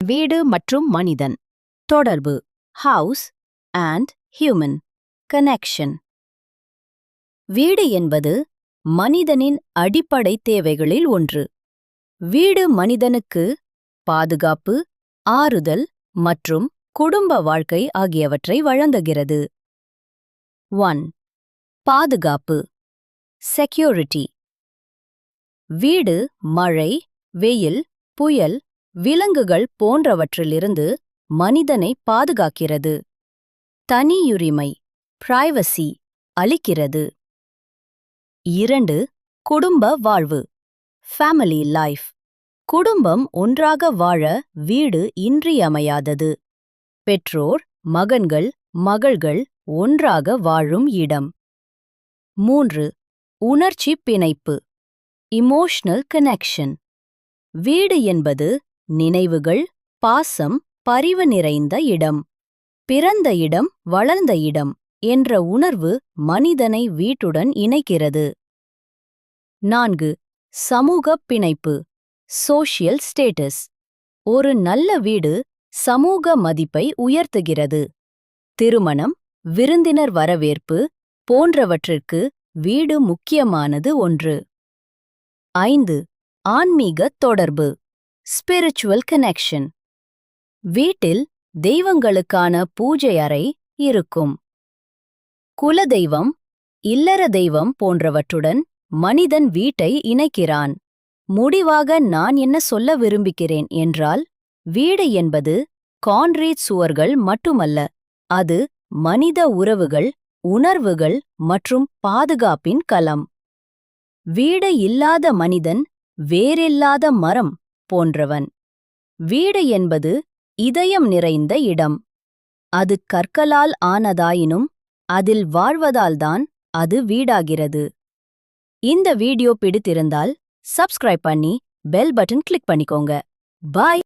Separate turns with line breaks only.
வீடு மற்றும் மனிதன். தொடர்பு. ஹவுஸ் அண்ட் ஹியூமன் கனெக்ஷன் வீடு என்பது மனிதனின் அடிப்படை தேவைகளில் ஒன்று. வீடு மனிதனுக்கு பாதுகாப்பு ஆறுதல் மற்றும் குடும்ப வாழ்க்கை ஆகியவற்றை வழங்குகிறது. ஒன் பாதுகாப்பு. செக்யூரிட்டி வீடு மழை வெயில் புயல் விலங்குகள் போன்றவற்றிலிருந்து மனிதனை பாதுகாக்கிறது. தனியுரிமை பிரைவசி அளிக்கிறது. இரண்டு குடும்ப வாழ்வு ஃபேமிலி லைஃப் குடும்பம் ஒன்றாக வாழ வீடு இன்றியமையாதது. பெற்றோர் மகன்கள் மகள்கள் ஒன்றாக வாழும் இடம். மூன்று உணர்ச்சி பிணைப்பு இமோஷனல் கனெக்ஷன் வீடு என்பது நினைவுகள் பாசம் பரிவு நிறைந்த இடம் பிறந்த இடம் வளர்ந்த இடம் என்ற உணர்வு மனிதனை வீட்டுடன் இணைக்கிறது. நான்கு சமூக பிணைப்பு சோஷியல் ஸ்டேட்டஸ் ஒரு நல்ல வீடு சமூக மதிப்பை உயர்த்துகிறது. திருமணம் விருந்தினர் வரவேற்பு போன்றவற்றிற்கு வீடு முக்கியமானது ஒன்று. ஐந்து ஆன்மீக தொடர்பு. ஸ்பிரிச்சுவல் கனெக்ஷன் வீட்டில் தெய்வங்களுக்கான பூஜை அறை இருக்கும். குலதெய்வம் இல்லற தெய்வம் போன்றவற்றுடன் மனிதன் வீட்டை இணைக்கிறான். முடிவாக நான் என்ன சொல்ல விரும்புகிறேன் என்றால் வீடு என்பது கான்கிரீட் சுவர்கள் மட்டுமல்ல அது மனித உறவுகள் உணர்வுகள் மற்றும் பாதுகாப்பின் களம். வீடு இல்லாத மனிதன் வேறில்லாத மரம் போன்றவன். வீடு என்பது இதயம் நிறைந்த இடம். அது கற்களால் ஆனதாயினும் அதில் வாழ்வதால்தான் அது வீடாகிறது. இந்த வீடியோ பிடித்திருந்தால் சப்ஸ்கிரைப் பண்ணி பெல் பட்டன் கிளிக் பண்ணிக்கோங்க. பாய்!